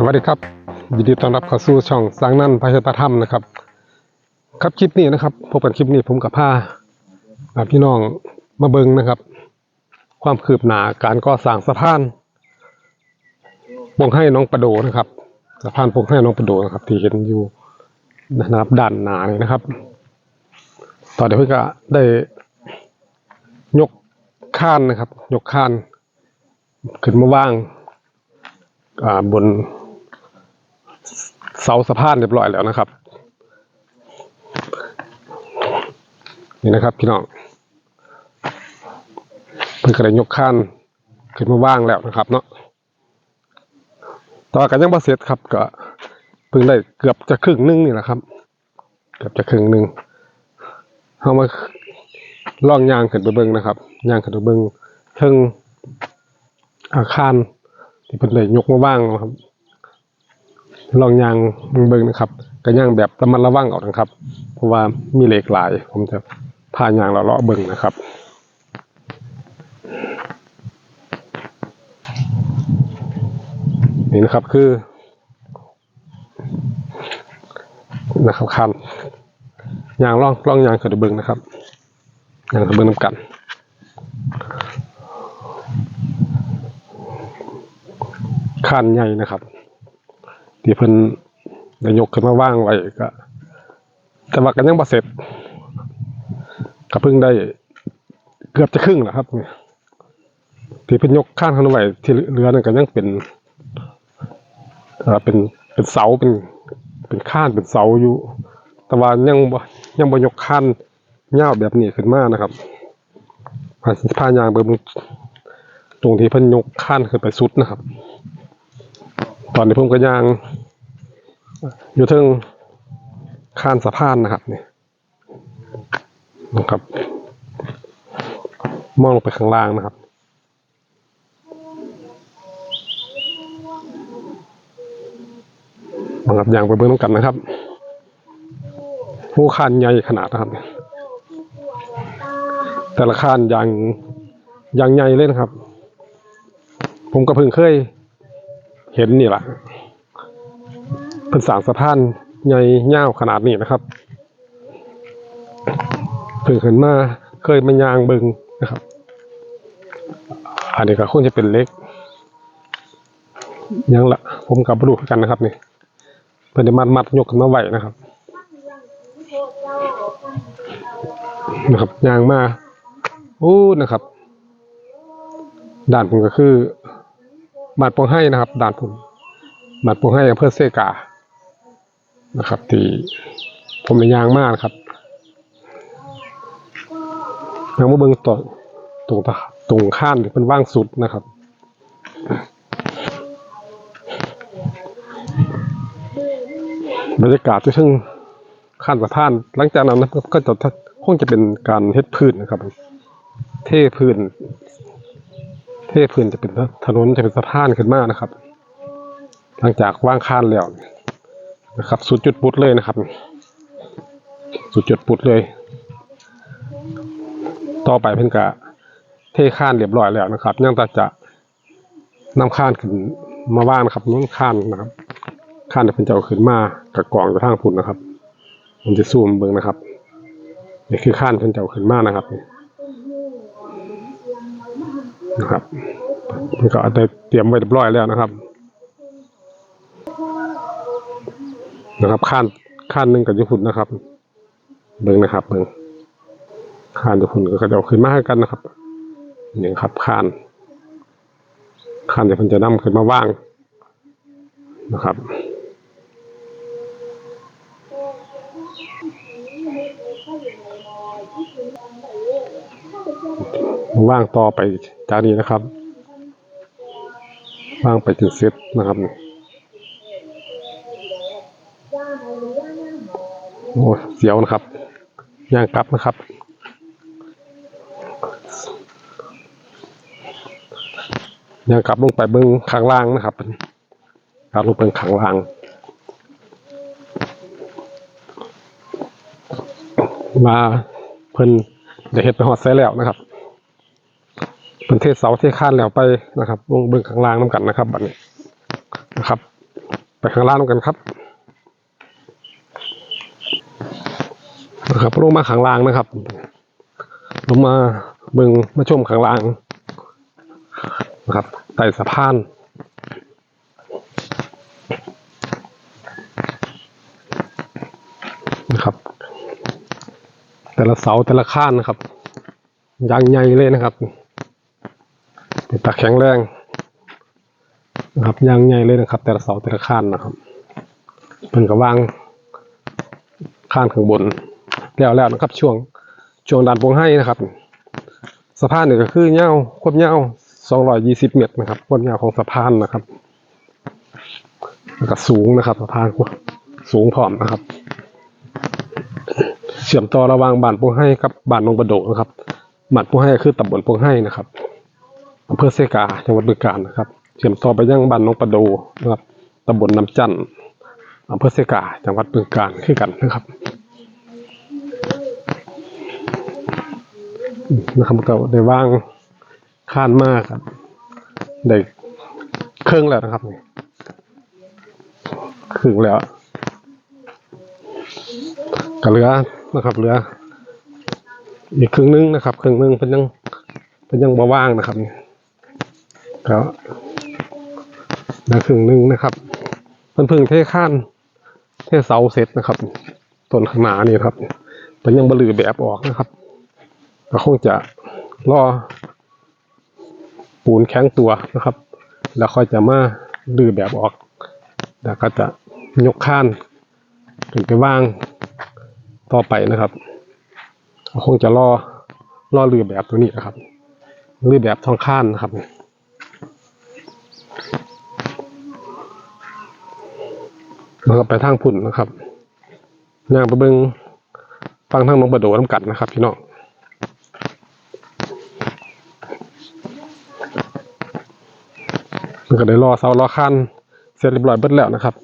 สวัสดีครับ ยินดีต้อนรับเข้าสู่ช่องสร้างนั่นพระชตธรรมนะครับ ครับคลิปนี้นะครับพบกันคลิปนี้ผมกับผ้าอ่าพี่น้องมาเบิงนะครับ ความคืบหน้าการก่อสร้างสะพานปงให้น้องประโดนะครับสะพานปงให้น้องประโดนะครับ ที่เห็นอยู่นะครับด้านหนานี่นะครับต่อเดี๋ยวพื่ก็ได้ยกข้านนะครับ ยกข้านขึ้นมาว่างบน เสาสะพานเรียบร้อยแล้วนะครับ นี่นะครับพี่น้องเพิ่งกระได้ยกข้านขึ้นมาว่างแล้วนะครับ เนาะต่อกันยังบ่เสร็จครับก็เพิ่งได้เกือบจะครึ่งหนึงนี่แหละครับ เกือบจะครึ่งหนึงเอามาล่องยางขึ้นไปเบิ่งนะครับยางขึ้นไปเบิ่งเทิงอาคารที่เพิ่นเลยยกมาว่างนะครับ ลองยางเบิ่งนะครับก็ย่างแบบระมัดระวังเอานะครับ เพราะว่ามีเหล็กหลาย ผมจะพายางเลาะเบิ่งนะครับนี่นะครับคือนะครับคันยางล่องล่องยางขึ้นไปเบิ่งนะครับยางเบิ่งน้ำกันคานใหญ่นะครับ ที่เพิ่นได้ยกขึ้นมาว่างไว้ก็แต่ว่ากันยังบ่เสร็จก็เพิ่งได้เกือบจะครึ่งแล้วครับเนี่ยที่เพิ่นยกข้านขึ้นไว้ที่เหลือนั่นก็ยังเป็นเอ่อเป็นเป็นเสาเป็นเป็นข้านเป็นเสาอยู่ แต่ว่ายังบ่ยังบ่ยกข้านยาวแบบนี้ขึ้นมานะครับพาพายางเบิ่งตรงที่เพิ่นยกข้านขึ้นไปสุดนะครับ ตอนนี้ผมก็ย่าง อยู่เทิงข้านสะพานนะครับนี่นะครับ มองลงไปข้างล่างนะครับมากับยางไปเบิ้งน้ำกันนะครับผู้คานใหญ่ขนาดนะครับ แต่ละคานยางยางใหญ่เลยนะครับ ผมก็เพิ่งเคย เห็นนี่แหละเป็นสางสะพานใหญ่ยาวขนาดนี้นะครับเพิ่งเห็นมาเคยมายางบิงนะครับ อันนี้ก็คงจะเป็นเล็ก ยังละผมกับบรูกันนะครับนี่เป็นมัดมัดยกขึ้นมาไหวนะครับ นะครับยางมาโอ้นะครับ ด่านผมก็คือ บาดปงให้นะครับด่านผมบาดปงให้อำเภอเซกานะครับที่ผมในยางมากนครับยางมาเบิ้งต่อตรงตะตรงข้านที่เป็นว่างสุดนะครับบรรยากาศที่ทั้งข้านสะพาน หลังจากนั้นก็จะคงจะเป็นการเฮ็ดพื้นนะครับ เทพื้น เทพื้นจะเป็นถนนจะเป็นสะพานขึ้นมานะครับ หลังจากว่างคานแล้วนะครับ สุดจุดปุดเลยนะครับ สุดจุดปุดเลย ต่อไปเพิ่นกะเทข้านเรียบร้อยแล้วนะครับยังแต่จะนำข้านขึ้นมาว่านครับน้องข้านนะครับข้านที่เพิ่นจะเอาขึ้นมากับกองอยู่ทางพุ่นนะครับผมจะซูมเบิ่งนะครับนี่คือข้านเพิ่นจะเอาขึ้นมานะครับ นะครับมันก็ได้เตรียมไว้เรียบร้อยแล้วนะครับ นะครับขั้นขั้นหนึ่งกับญี่ปุ่นนะครับเบิ่งนะครับเบิ่งขั้นญี่ปุ่นก็จะเอาขึ้นมาให้กันนะครับนี่ครับขั้นขั้นเดี๋ยวมันจะนำขึ้นมาว่างนะครับ ว่างต่อไปจากนี้นะครับ ว่างไปจนเสร็จนะครับโอ้เสียวนะครับย่างกลับนะครับย่างกลับลงไปเบิ้งข้างล่างนะครับกลับลงไปข้างล่างมาเพิ่นได้เฮ็ดไปฮอดไซแล้วนะครับ เป็นเทศเสาเทศข้านแล้วไปนะครับลงเบิ่งข้างล่างน้ำกันนะครับบัดนี้นะครับ ไปข้างล่างกันครับนะครับลงมาข้างล่างนะครับลงมาเบิ่งมาชมข้างล่างนะครับไต่สะพานนะครับ แต่ละเสาแต่ละข้านนะครับยางใหญ่เลยนะครับ เป็นตาแข็งแรงนะครับยางใหญ่เลยนะครับ แต่ละเสาแต่ละข้านนะครับเป็นกระวางข้านข้างบน แล้วแล้วนะครับ ช่วงช่วงด่านพวงให้นะครับสะพานเนี่ยก็คือเงาวความยาว220เมตรนะครับความยาวของสะพานนะครับแล้วก็สูงนะครับสะพานสูงพร้อมนะครับ เชื่อมต่อระหว่างบ้านปงให้กับบ้านนงประโดนะครับบ้านปงให้คือตำบลปงให้นะครับ อำเภอเซกาจังหวัดบึงกาฬนะครับเชื่อมต่อไปยังบ้านนองประโดนะครับตำบลน้ำจันทน์อำเภอเซกาจังหวัดบึงกาฬคือกันนะครับนะครับก็ได้ว่างข้านมากครับได้เครื่องแล้วนะครับนี่ครึ่งแล้วก็เหลือนะครับเหลือ อีกครึ่งหนึงนะครับครึ่งหนึงเป็นยังเป็นยังบ่ว่างนะครับนี่ ก็เหลือครึ่งหนึงนะครับเพิ่นเพิ่งเทข้านเทเสาเสร็จนะครับต้นข้างหน้านี่ครับเป็นยังบลือแบบออกนะครับก็คงจะรอปูนแข็งตัวนะครับ แล้วค่อยจะมาลือแบบออก แล้วก็จะยกข้านถึงไปว่างต่อไปนะครับก็คงจะล่อล่อเรือแบบตัวนี้นะครับเรือแบบทองข้านนะครับ แล้วก็ไปทางพุ่นนะครับย่างไปเบิงฟังทางน้องประโดน้ำกัดนะครับพี่น้องมันก็ได้รอเสารอข้นเสร็จเรียบร้อยเบิดแล้วนะครับ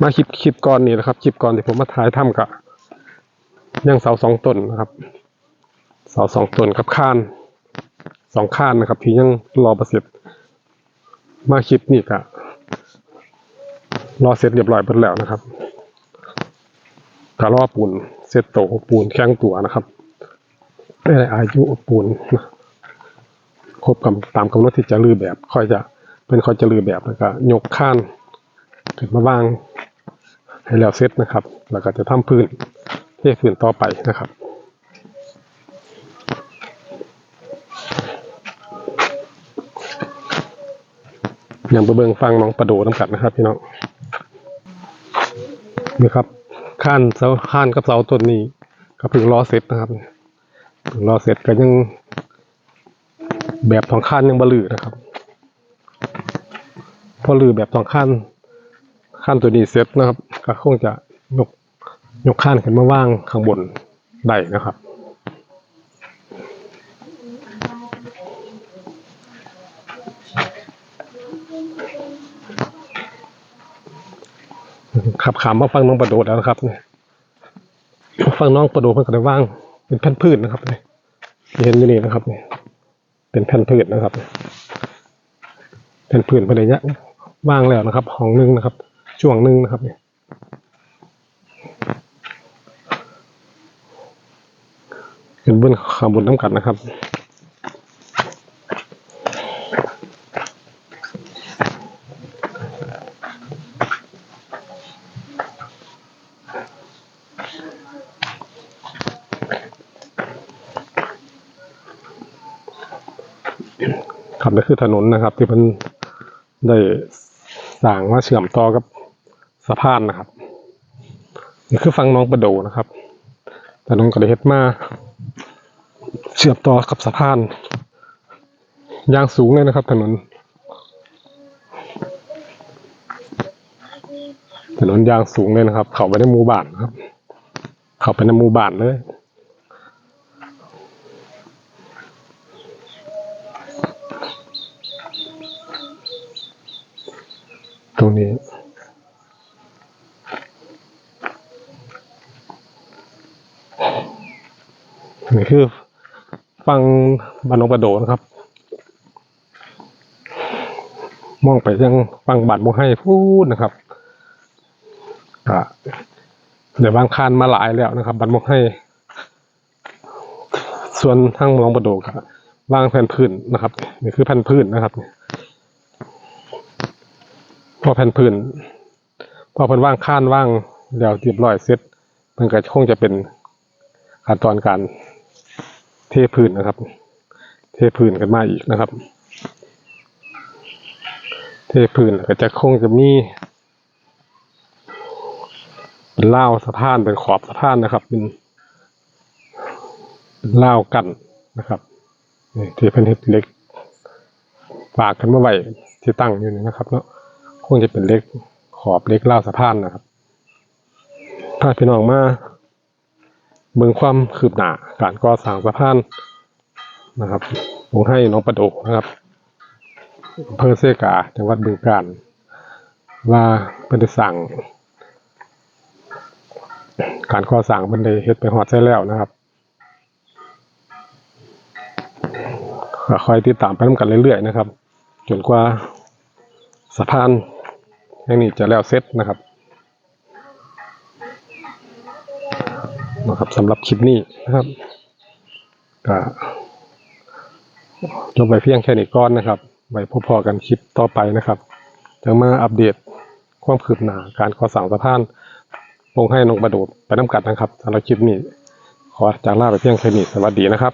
มาคลิปคลิปก่อนนี่นะครับคลิปก่อนที่ผมมาถ่ายทำกับย่างเสาสองต้นนะครับ เสาสองต้นกับข้านสองข้านนะครับ ที่ยังรอประเสร็จ มาคลิปนี่กะรอเสร็จเรียบร้อยหมดแล้วนะครับก็รอปูนเสร็จโตปูนแข็งตัวนะครับได้อายุปูนนะครบกับตามกำหนดที่จะลือแบบ ค่อยจะเป็นค่อยจะลือแบบแล้วก็ยกข้านถึงมาวางให้แล้วเสร็จนะครับ แล้วก็จะทำพื้นเทพื้นต่อไปนะครับ ยังไปเบิงฟังน้องประโดน้ำกัดนะครับพี่น้องนี่ครับข้านเสาข้านกับเสาต้นนี้ก็เพิ่งรอเสร็จนะครับเพิ่งรอเสร็จก็ยัง แบบทองข้านยังบลือนะครับ พอลือแบบทองข้านขั้นตัวนี้เสร็จนะครับ ก็คงจะยกยกขั้นขึ้นมาว่างข้างบนได้นะครับ ขับขามมาฟังน้องประโดดแล้วนะครับเนี่ยฟังน้องประโดดเพิ่นก็ได้ว่าง เป็นแผ่นพืชนะครับเนี่ยที่เห็นอยู่นี่นะครับเนี่ยเป็นแผ่นพืชนะครับแผ่นพืชภายในเนี้ยว่างแล้วนะครับห้องหนึงนะครับ ช่วงหนึ่งนะครับเนี่ยเป็นเบื้องขางบนน้ำกัดนะครับ ครับนี่คือถนนนะครับ ที่มันได้สร้างมาเชื่อมต่อกับสะพานนะครับนี่คือฟังน้องประโดนะครับถนนก็ได้เฮ็ดมาเชื่อมต่อกับสะพานยางสูงเลยนะครับ ถนน ถนนยางสูงเลยนะครับ เข้าไปในหมู่บ้านนะครับ เข้าไปในหมู่บ้านเลย ตรงนี้นี่คือฟังบานนองประโดนะครับ มองไปยังฟังบัตรบ่ให้พูดนะครับก็เดี๋ยวบางคานมาหลายแล้วนะครับ บัตรบ่ให้ ส่วนทางหมองประโดครับวางแผ่นพื้นนะครับนี่คือแผ่นพื้นนะครับพ อแผ่นพื้นพอเพิ่นว่างข้านว่างแล้วเรียบร้อยเสร็จมันก็คงจะเป็นขั้นตอนการเทพื้นนะครับ เทพื้นกันมาอีกนะครับ เทพื้นก็จะคงจะมีเป็นเล่าสะพานเป็นขอบสะพานนะครับ เป็นเล่ากันนะครับนี่ที่เป็นเฮ็ดเล็กฝากกันมาไว้ที่ตั้งอยู่นี่นะครับเนาะ คงจะเป็นเล็กขอบเล็กล่าสะพานนะครับถ้าพี่น้องมาเบิ่งความคืบหน้าการก่อสร้างสะพานนะครับผมให้น้องประโดกนะครับอำเภอเซกาจังหวัดบึงกาฬว่าเพิ่นได้สั่ง การก่อสร้างเพิ่นได้เฮ็ดไปฮอดใช้แล้วนะครับก็คอยติดตามไปนํกันเรื่อยๆนะครับ จนกว่าสะพาน แห่งนี้จะแล้วเสร็จนะครับนะครับสำหรับคลิปนี้นะครับก็จบไปเพียงแค่นี้ก่อนนะครับไว้พบพอกันคลิปต่อไปนะครับจะมาอัปเดตความคืบหน้าการก่อสร้างสะพานลงให้นงประโดดไปน้ำกัดนะครับสำหรับคลิปนี้ ขอจากลาไปเพียงแค่นี้สวัสดีนะครับ